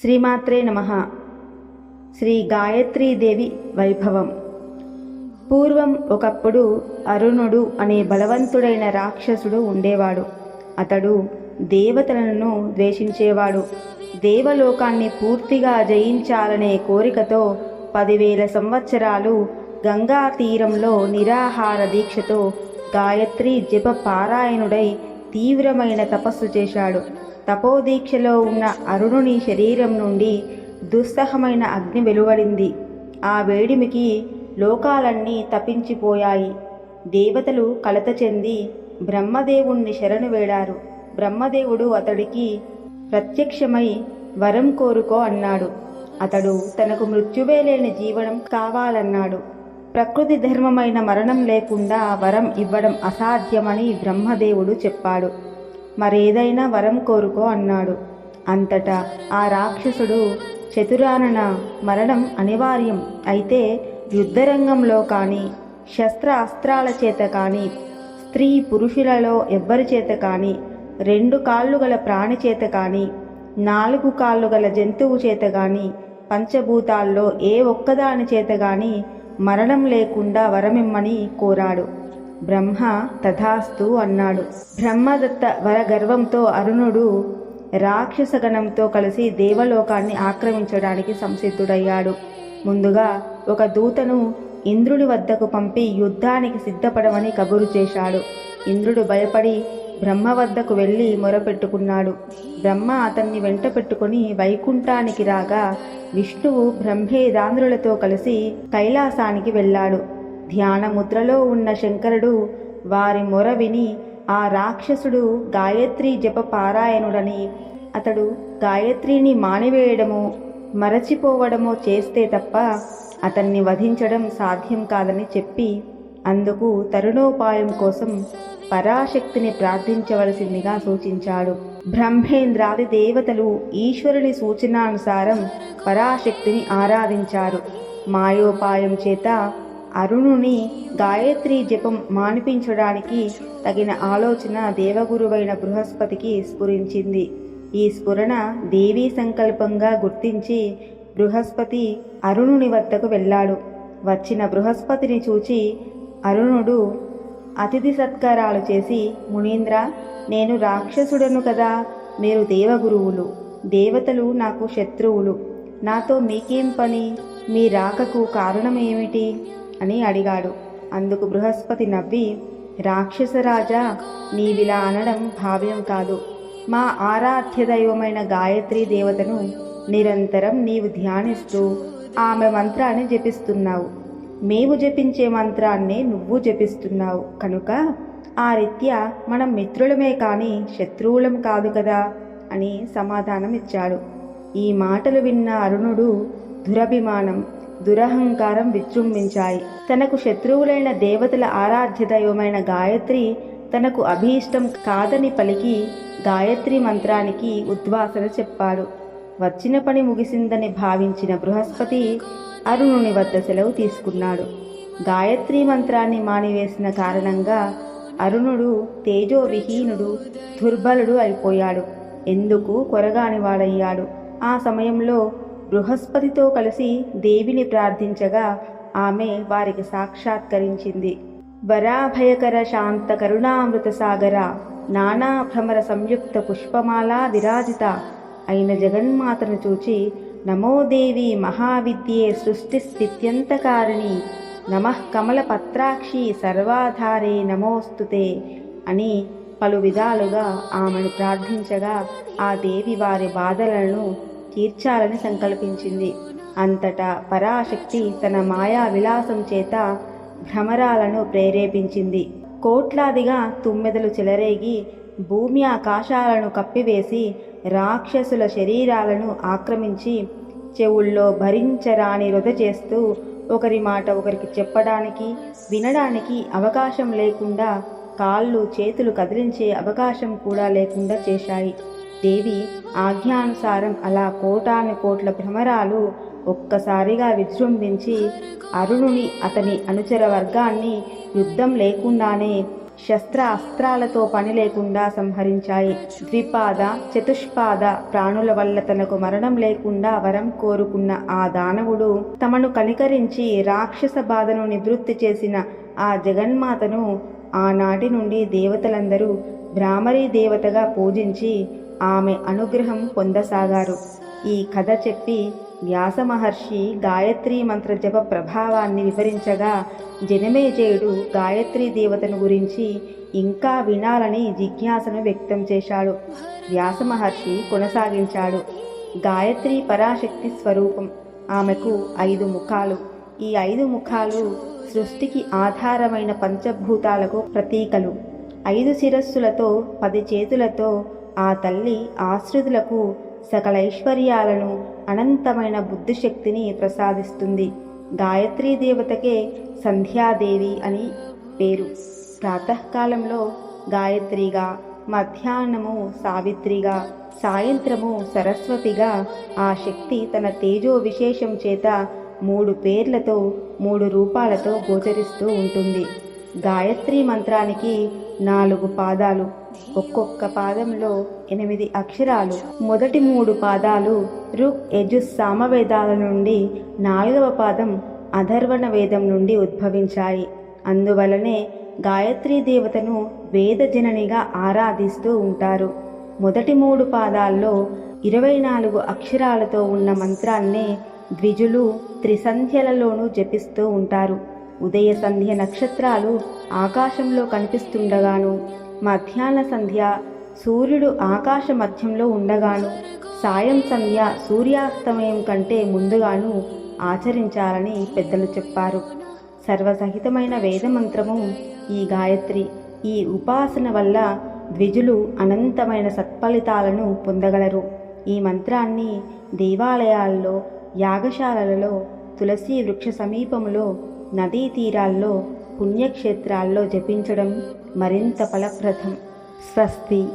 శ్రీమాత్రే నమ. శ్రీ గాయత్రీదేవి వైభవం. పూర్వం ఒకప్పుడు అరుణుడు అనే బలవంతుడైన రాక్షసుడు ఉండేవాడు. అతడు దేవతలను ద్వేషించేవాడు. దేవలోకాన్ని పూర్తిగా జయించాలనే కోరికతో పదివేల సంవత్సరాలు గంగా తీరంలో నిరాహార దీక్షతో గాయత్రి జప పారాయణుడై తీవ్రమైన తపస్సు చేశాడు. తపోదీక్షలో ఉన్న అరుణుని శరీరం నుండి దుస్సహమైన అగ్ని వెలువడింది. ఆ వేడిమికి లోకాలన్నీ తపించిపోయాయి దేవతలు కలత చెంది బ్రహ్మదేవుణ్ణి శరణు వేడారు. బ్రహ్మదేవుడు అతడికి ప్రత్యక్షమై వరం కోరుకో అన్నాడు. అతడు తనకు మృత్యువే లేని జీవనం కావాలన్నాడు. ప్రకృతి ధర్మమైన మరణం లేకుండా వరం ఇవ్వడం అసాధ్యమని బ్రహ్మదేవుడు చెప్పాడు. మరేదైనా వరం కోరుకో అన్నాడు. అంతటా ఆ రాక్షసుడు చతురానన మరణం అనివార్యం. అయితే యుద్ధరంగంలో కానీ శస్త్ర అస్త్రాల చేత కానీ స్త్రీ పురుషులలో ఎవ్వరి చేత కానీ రెండు కాళ్ళు గల ప్రాణి చేత కానీ నాలుగు కాళ్ళు గల జంతువు చేత కానీ పంచభూతాల్లో ఏ ఒక్కదాని చేత కానీ మరణం లేకుండా వరమిమ్మని కోరాడు. బ్రహ్మ తథాస్తు అన్నాడు. బ్రహ్మదత్త వరగర్వంతో అరుణుడు రాక్షసగణంతో కలిసి దేవలోకాన్ని ఆక్రమించడానికి సంసిద్ధుడయ్యాడు. ముందుగా ఒక దూతను ఇంద్రుడి వద్దకు పంపి యుద్ధానికి సిద్ధపడమని కబురు చేశాడు. ఇంద్రుడు భయపడి బ్రహ్మ వద్దకు వెళ్ళి మొరపెట్టుకున్నాడు. బ్రహ్మ అతన్ని వెంట పెట్టుకుని వైకుంఠానికి రాగా విష్ణువు బ్రహ్మేదాంధ్రులతో కలిసి కైలాసానికి వెళ్ళాడు. ధ్యాన ముద్రలో ఉన్న శంకరుడు వారి మొర విని ఆ రాక్షసుడు గాయత్రి జప పారాయణుడని అతడు గాయత్రిని మానివేయడమో మరచిపోవడమో చేస్తే తప్ప అతన్ని వధించడం సాధ్యం కాదని చెప్పి అందుకు తరుణోపాయం కోసం పరాశక్తిని ప్రార్థించవలసిందిగా సూచించాడు. బ్రహ్మేంద్రాది దేవతలు ఈశ్వరుని సూచనానుసారం పరాశక్తిని ఆరాధించారు. మాయోపాయం చేత అరుణుని గాయత్రి జపం మానిపించడానికి తగిన ఆలోచన దేవగురువైన బృహస్పతికి స్ఫురించింది. ఈ స్ఫురణ దేవీ సంకల్పంగా గుర్తించి బృహస్పతి అరుణుని వద్దకు వెళ్ళాడు. వచ్చిన బృహస్పతిని చూచి అరుణుడు అతిథి సత్కారాలు చేసి మునీంద్ర నేను రాక్షసుడను కదా మీరు దేవగురువులు. దేవతలు నాకు శత్రువులు. నాతో మీకేం పని? మీ రాకకు కారణమేమిటి అని అడిగాడు. అందుకు బృహస్పతి నవ్వి రాక్షసరాజా నీవిలా అనడం భావ్యం కాదు. మా ఆరాధ్య దైవమైన గాయత్రి దేవతను నిరంతరం నీవు ధ్యానిస్తూ ఆమె మంత్రాన్ని జపిస్తున్నావు. మేము జపించే మంత్రాన్నే నువ్వు జపిస్తున్నావు. కనుక ఆ రీత్యా మనం మిత్రులమే కానీ శత్రువులం కాదు కదా అని సమాధానం ఇచ్చాడు ఈ మాటలు విన్న అరుణుడు దురభిమానం దురహంకారం విజృంభించాయి. తనకు శత్రువులైన దేవతల ఆరాధ్య దైవమైన గాయత్రి తనకు అభీష్టం కాదని పలికి గాయత్రి మంత్రానికి ఉద్వాసన చెప్పాడు. వచ్చిన పని ముగిసిందని భావించిన బృహస్పతి అరుణుని వద్ద సెలవు తీసుకున్నాడు. గాయత్రి మంత్రాన్ని మానివేసిన కారణంగా అరుణుడు తేజోవిహీనుడు దుర్బలుడు అయిపోయాడు. ఎందుకు కొరగానివాడయ్యాడు? ఆ సమయంలో బృహస్పతితో కలిసి దేవిని ప్రార్థించగా ఆమె వారికి సాక్షాత్కరించింది. వరాభయకర శాంత కరుణామృత సాగర నానా భ్రమర సంయుక్త పుష్పమాలా విరాజిత అయిన జగన్మాతను చూచి నమోదేవి మహావిద్యే సృష్టి స్థిత్యంతకారిణి నమః కమల పత్రాక్షి సర్వాధారే నమోస్తుతే అని పలు విధాలుగా ఆమెను ప్రార్థించగా ఆ దేవి వారి బాధలను తీర్చాలని సంకల్పించింది. అంతటా పరాశక్తి తన మాయా విలాసం చేత భ్రమరాలను ప్రేరేపించింది. కోట్లాదిగా తుమ్మెదలు చెలరేగి భూమి ఆకాశాలను కప్పివేసి రాక్షసుల శరీరాలను ఆక్రమించి చెవుల్లో భరించరాని వృధ చేస్తూ ఒకరి మాట ఒకరికి చెప్పడానికి వినడానికి అవకాశం లేకుండా కాళ్ళు చేతులు కదిలించే అవకాశం కూడా లేకుండా చేశాయి. దేవి ఆజ్ఞానుసారం అలా కోటాను కోట్ల భ్రమరాలు ఒక్కసారిగా విజృంభించి అరుణుని అతని అనుచర వర్గాన్ని యుద్ధం లేకుండానే శస్త్ర అస్త్రాలతో పని లేకుండా సంహరించాయి. ద్విపాద చతుష్పాద ప్రాణుల వల్ల తనకు మరణం లేకుండా వరం కోరుకున్న ఆ దానవుడు తమను కనికరించి రాక్షస బాధను నివృత్తి చేసిన ఆ జగన్మాతను ఆనాటి నుండి దేవతలందరూ భ్రామరీ దేవతగా పూజించి ఆమె అనుగ్రహం పొందసాగారు. ఈ కథ చెప్పి వ్యాస మహర్షి గాయత్రీ మంత్ర జప ప్రభావాన్ని వివరించగా జనమేజయుడు గాయత్రీ దేవతను గురించి ఇంకా వినాలని జిజ్ఞాసను వ్యక్తం చేశాడు. వ్యాస మహర్షి కొనసాగించాడు. గాయత్రి పరాశక్తి స్వరూపం. ఆమెకు ఐదు ముఖాలు. ఈ ఐదు ముఖాలు సృష్టికి ఆధారమైన పంచభూతాలకు ప్రతీకలు. ఐదు శిరస్సులతో పది చేతులతో ఆ తల్లి ఆశ్రితులకు సకల ఐశ్వర్యాలను అనంతమైన బుద్ధిశక్తిని ప్రసాదిస్తుంది. గాయత్రీ దేవతకే సంధ్యాదేవి అని పేరు. ప్రాతకాలంలో గాయత్రిగా మధ్యాహ్నము సావిత్రిగా సాయంత్రము సరస్వతిగా ఆ శక్తి తన తేజో విశేషం చేత మూడు పేర్లతో మూడు రూపాలతో గోచరిస్తూ ఉంటుంది. గాయత్రి మంత్రానికి నాలుగు పాదాలు. ఒక్కొక్క పాదంలో ఎనిమిది అక్షరాలు. మొదటి మూడు పాదాలు రుక్ యజు సామవేదాల నుండి నాలుగవ పాదం అధర్వణ వేదం నుండి ఉద్భవించాయి. అందువలనే గాయత్రీ దేవతను వేదజననిగా ఆరాధిస్తూ ఉంటారు. మొదటి మూడు పాదాల్లో ఇరవై నాలుగు అక్షరాలతో ఉన్న మంత్రాన్నే ద్విజులు త్రిసంధ్యలలోనూ జపిస్తూ ఉంటారు. ఉదయ సంధ్య నక్షత్రాలు ఆకాశంలో కనిపిస్తుండగాను మధ్యాహ్న సంధ్య సూర్యుడు ఆకాశ మధ్యంలో ఉండగాను సాయం సంధ్య సూర్యాస్తమయం కంటే ముందుగాను ఆచరించాలని పెద్దలు చెప్పారు. సర్వసహితమైన వేదమంత్రము ఈ గాయత్రి. ఈ ఉపాసన వల్ల ద్విజులు అనంతమైన సత్ఫలితాలను పొందగలరు. ఈ మంత్రాన్ని దేవాలయాల్లో యాగశాలలలో తులసి వృక్ష సమీపంలో నదీ తీరాల్లో పుణ్యక్షేత్రాల్లో జపించడం మరింత ఫలప్రదం. స్వస్తి.